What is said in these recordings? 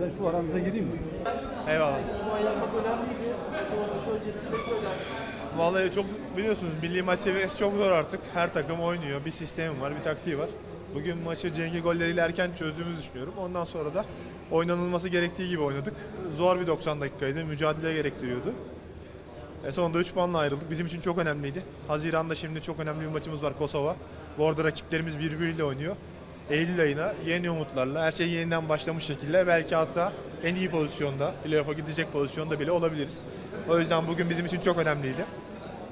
Ben şu aranıza gireyim mi? Eyvallah. Puan yapmak önemliydi. Son maç öncesi ne söylersin? Vallahi çok biliyorsunuz milli maç seviyesi çok zor artık. Her takım oynuyor. Bir sistemi var, bir taktiği var. Bugün maçı Cengi golleriyle erken çözdüğümüzü düşünüyorum. Ondan sonra da oynanılması gerektiği gibi oynadık. Zor bir 90 dakikaydı. Mücadele gerektiriyordu. E sonunda 3 puanla ayrıldık. Bizim için çok önemliydi. Haziran'da şimdi çok önemli bir maçımız var Kosova. Bu arada rakiplerimiz birbiriyle oynuyor. Eylül ayına yeni umutlarla, her şey yeniden başlamış şekilde belki hatta en iyi pozisyonda, playoff'a gidecek pozisyonda bile olabiliriz. O yüzden bugün bizim için çok önemliydi.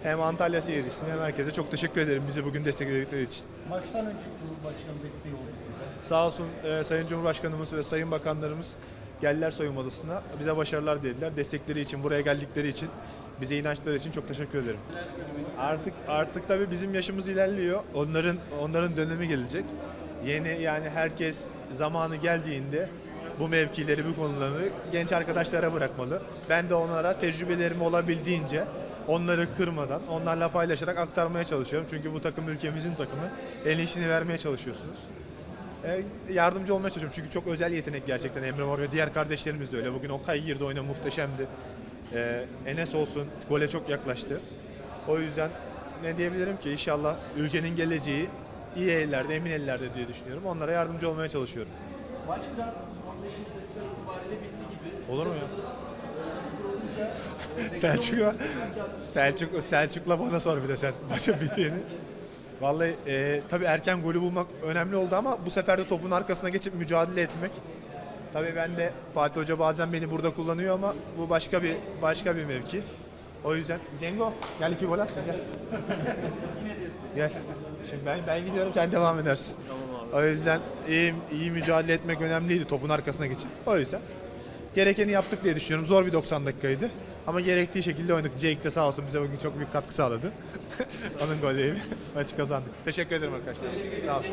Hem Antalya seyircisine hem herkese çok teşekkür ederim bizi bugün destekledikleri için. Maçtan önce Cumhurbaşkanı desteği oldu size. Sağ olsun e, Sayın Cumhurbaşkanımız ve Sayın Bakanlarımız geldiler soyunma odasına. Bize başarılar dilediler. Destekleri için, buraya geldikleri için, bize inançları için çok teşekkür ederim. Artık artık tabii bizim yaşımız ilerliyor. Onların onların dönemi gelecek. Yeni yani herkes zamanı geldiğinde bu mevkileri, bu konuları genç arkadaşlara bırakmalı. Ben de onlara tecrübelerimi olabildiğince onları kırmadan, onlarla paylaşarak aktarmaya çalışıyorum. Çünkü bu takım ülkemizin takımı. En iyisini vermeye çalışıyorsunuz. E, yardımcı olmaya çalışıyorum çünkü çok özel yetenek gerçekten Emre Mor ve diğer kardeşlerimiz de öyle. Bugün Okay girdi oyuna muhteşemdi. E, Enes olsun gole çok yaklaştı. O yüzden ne diyebilirim ki inşallah ülkenin geleceği iyi ellerde, emin ellerde diye düşünüyorum. Onlara yardımcı olmaya çalışıyorum. Maç biraz 15. dakika itibariyle bitti gibi. Olur mu ya? Selçuk'a Selçuk Selçuk'la bana sor bir de sen maçın bittiğini. Vallahi e, tabii erken golü bulmak önemli oldu ama bu sefer de topun arkasına geçip mücadele etmek. Tabii ben de Fatih Hoca bazen beni burada kullanıyor ama bu başka bir başka bir mevki. O yüzden Cengo gel iki gol at gel. gel. Şimdi ben ben gidiyorum sen devam edersin. O yüzden iyi, iyi mücadele etmek önemliydi topun arkasına geçip. O yüzden gerekeni yaptık diye düşünüyorum. Zor bir 90 dakikaydı. Ama gerektiği şekilde oynadık. Jake de sağ olsun bize bugün çok büyük katkı sağladı. Onun golüyle maçı kazandık. Teşekkür ederim arkadaşlar. Sağ olun.